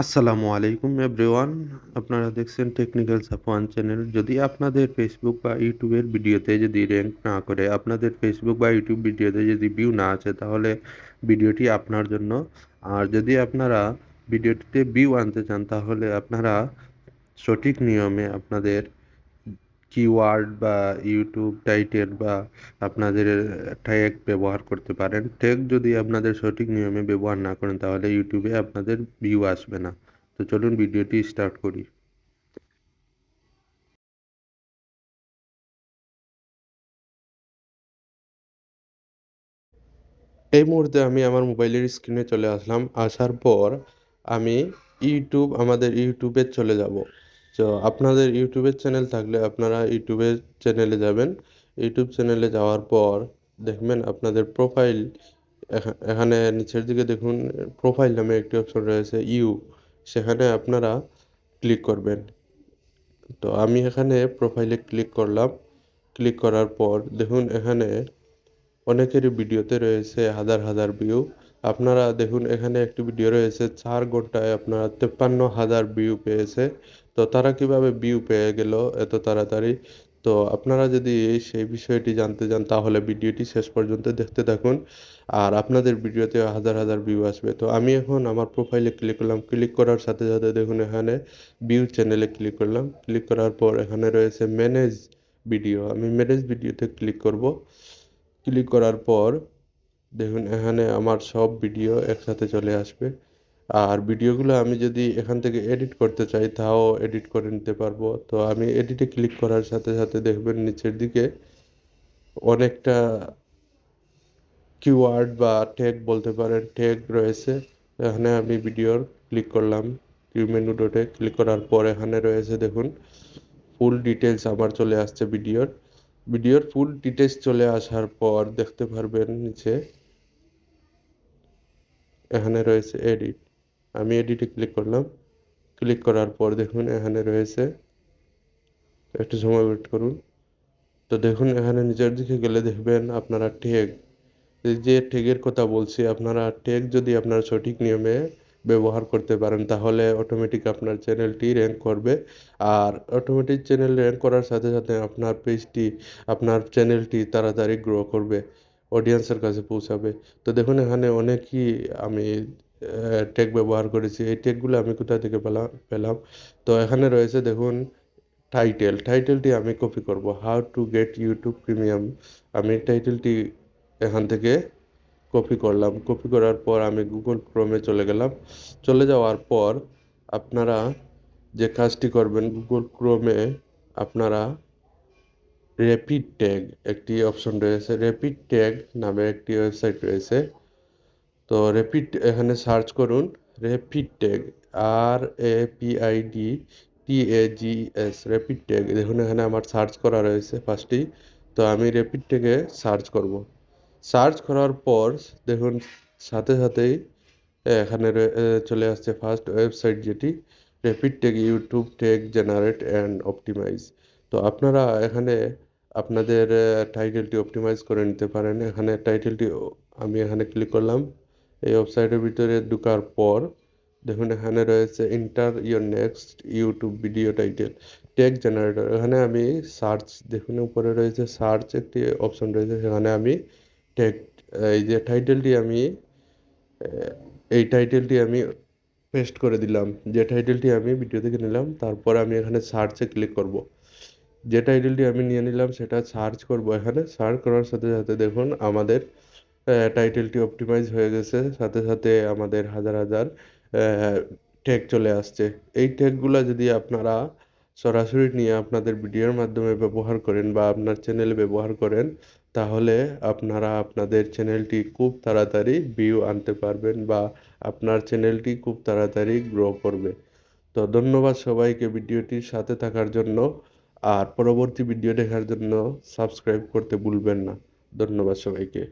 আসসালামু আলাইকুম এভরিওয়ান, আপনারা দেখছেন টেকনিক্যাল সাফওয়ান চ্যানেল। যদি আপনাদের ফেসবুক বা ইউটিউবের ভিডিওতে যদি র্যাঙ্ক না করে, আপনাদের ফেসবুক বা ইউটিউব ভিডিওতে যদি ভিউ না আছে, তাহলে ভিডিওটি আপনার জন্য। আর যদি আপনারা ভিডিওটিতে ভিউ আনতে চান, তাহলে আপনারা সঠিক নিয়মে আপনাদের কিওয়ার্ড বা ইউটিউব টাইটেল বা আপনাদের ট্যাগ ব্যবহার করতে পারেন। ট্যাগ যদি আপনাদের সঠিক নিয়মে ব্যবহার না করেন, তাহলে ইউটিউবে আপনাদের ভিউ আসবে না। তো চলুন ভিডিওটি স্টার্ট করি। এই মুহূর্তে আমি আমার মোবাইলের স্ক্রিনে চলে আসলাম। আসার পর আমি ইউটিউব আমাদের ইউটিউবে চলে যাব। তো আপনাদের ইউটিউবের চ্যানেল থাকলে আপনারা ইউটিউবের চ্যানেলে যাবেন। ইউটিউব চ্যানেলে যাওয়ার পর দেখবেন আপনাদের প্রোফাইল এখানে নিচের দিকে দেখুন প্রোফাইল নামে একটি অপশন রয়েছে ইউ সেখানে আপনারা ক্লিক করবেন। তো আমি এখানে প্রোফাইলে ক্লিক করলাম। ক্লিক করার পর দেখুন, এখানে অনেকেরই ভিডিওতে রয়েছে হাজার হাজার ভিউ আপনারা দেখুন, এখানে একটি ভিডিও রয়েছে, চার ঘন্টায় আপনারা তেপ্পান্ন হাজার ভিউ পেয়েছে। তো তারা কীভাবে ভিউ পেয়ে গেল এত তাড়াতাড়ি? তো আপনারা যদি সেই বিষয়টি জানতে চান, তাহলে ভিডিওটি শেষ পর্যন্ত দেখতে থাকুন। আর আপনাদের ভিডিওতে হাজার হাজার ভিউ আসবে। তো আমি এখন আমার প্রোফাইলে ক্লিক করলাম। ক্লিক করার সাথে সাথে দেখুন, এখানে ভিউ চ্যানেলে ক্লিক করলাম। ক্লিক করার পর এখানে রয়েছে ম্যানেজ ভিডিও আমি ম্যানেজ ভিডিওতে ক্লিক করব। ক্লিক করার পর দেখুন, এখানে আমার সব ভিডিও একসাথে চলে আসবে। আর ভিডিওগুলো আমি যদি এখান থেকে এডিট করতে চাই, তাও এডিট করে নিতে পারব। তো আমি এডিটে ক্লিক করার সাথে সাথে দেখবেন, নিচের দিকে অনেকটা কিওয়ার্ড বা ট্যাগ বলতে পারেন ট্যাগ রয়েছে। এখানে আমি ভিডিওর ক্লিক করলাম কিউ মেনু ডটে ক্লিক করার পর এখানে রয়েছে, দেখুন ফুল ডিটেলস আমার চলে আসছে ভিডিওর ভিডিওর ফুল ডিটেলস চলে আসার পর দেখতে পারবেন, নিচে এখানে রয়েছে এডিট আমি এডিটে ক্লিক করলাম। ক্লিক করার পর দেখুন এখানে রয়েছে। একটু সময় ওয়েট করুন। তো দেখুন এখানে নিচের দিকে গেলে দেখবেন আপনারা ট্যাগ যে ট্যাগের কথা বলছি, আপনারা ট্যাগ যদি আপনারা সঠিক নিয়মে ব্যবহার করতে পারেন, তাহলে অটোমেটিক আপনার চ্যানেলটি র্যাঙ্ক করবে। আর অটোমেটিক চ্যানেল র্যাঙ্ক করার সাথে সাথে আপনার পেজটি আপনার চ্যানেলটি তাড়াতাড়ি গ্রো করবে। অডিয়েন্সের কাছে পৌঁছাবে। তো দেখুন, এখানে অনেকই আমি ট্যাগ ব্যবহার করেছি। এই ট্যাগগুলো আমি কোথা থেকে পেলাম পেলাম? তো এখানে রয়েছে দেখুন টাইটেল টাইটেলটি আমি কপি করব। How to get YouTube premium আমি টাইটেলটি এখান থেকে কপি করলাম। কপি করার পর আমি গুগল ক্রোমে চলে গেলাম। চলে যাওয়ার পর আপনারা যে কাজটি করবেন গুগল ক্রোমে আপনারা র্যাপিড ট্যাগ একটি অপশন রয়েছে। র্যাপিড ট্যাগ নামে একটি ওয়েবসাইট রয়েছে। তো র্যাপিড এখানে সার্চ করুন। Rapid tag R A P I D T A G S rapid tag দেখুন, এখানে আমার সার্চ করা রয়েছে ফার্স্টটি তো আমি র্যাপিড ট্যাগে সার্চ করব। সার্চ করার পর দেখুন, সাথে সাথেই এখানে চলে আসছে ফার্স্ট ওয়েবসাইট যেটি rapid tag YouTube tag generate and optimise তো আপনারা এখানে আপনাদের টাইটেলটি অপটিমাইজ করে নিতে পারেন। এখানে টাইটেলটি আমি এখানে ক্লিক করলাম। এই ওয়েবসাইটের ভিতরে ঢোকার পর দেখুন, এখানে রয়েছে enter your next YouTube video title tech generator এখানে আমি সার্চ দেখুন, উপরে রয়েছে সার্চ একটি অপশন রয়েছে। সেখানে আমি টেক এই যে টাইটেলটি আমি এই টাইটেলটি আমি পেস্ট করে দিলাম। যে টাইটেলটি আমি ভিডিও থেকে নিলাম, তারপর আমি এখানে সার্চে ক্লিক করব। যে টাইটেলটি আমি নিয়ে নিলাম, সেটা সার্চ করব এখানে। সার্চ করার সাথে সাথে দেখুন, আমাদের টাইটেলটি অপটিমাইজ হয়ে গেছে। সাথে সাথে আমাদের হাজার হাজার ট্যাগ চলে আসছে। এই ট্যাগগুলো যদি আপনারা সরাসরি নিয়ে আপনাদের ভিডিওর মাধ্যমে ব্যবহার করেন বা আপনার চ্যানেলে ব্যবহার করেন, তাহলে আপনারা আপনাদের চ্যানেলটি খুব তাড়াতাড়ি ভিউ আনতে পারবেন বা আপনার চ্যানেলটি খুব তাড়াতাড়ি গ্রো করবে। তো ধন্যবাদ সবাইকে ভিডিওটির সাথে থাকার জন্য। আর পরবর্তী ভিডিও দেখার জন্য সাবস্ক্রাইব করতে ভুলবেন না। ধন্যবাদ সবাইকে।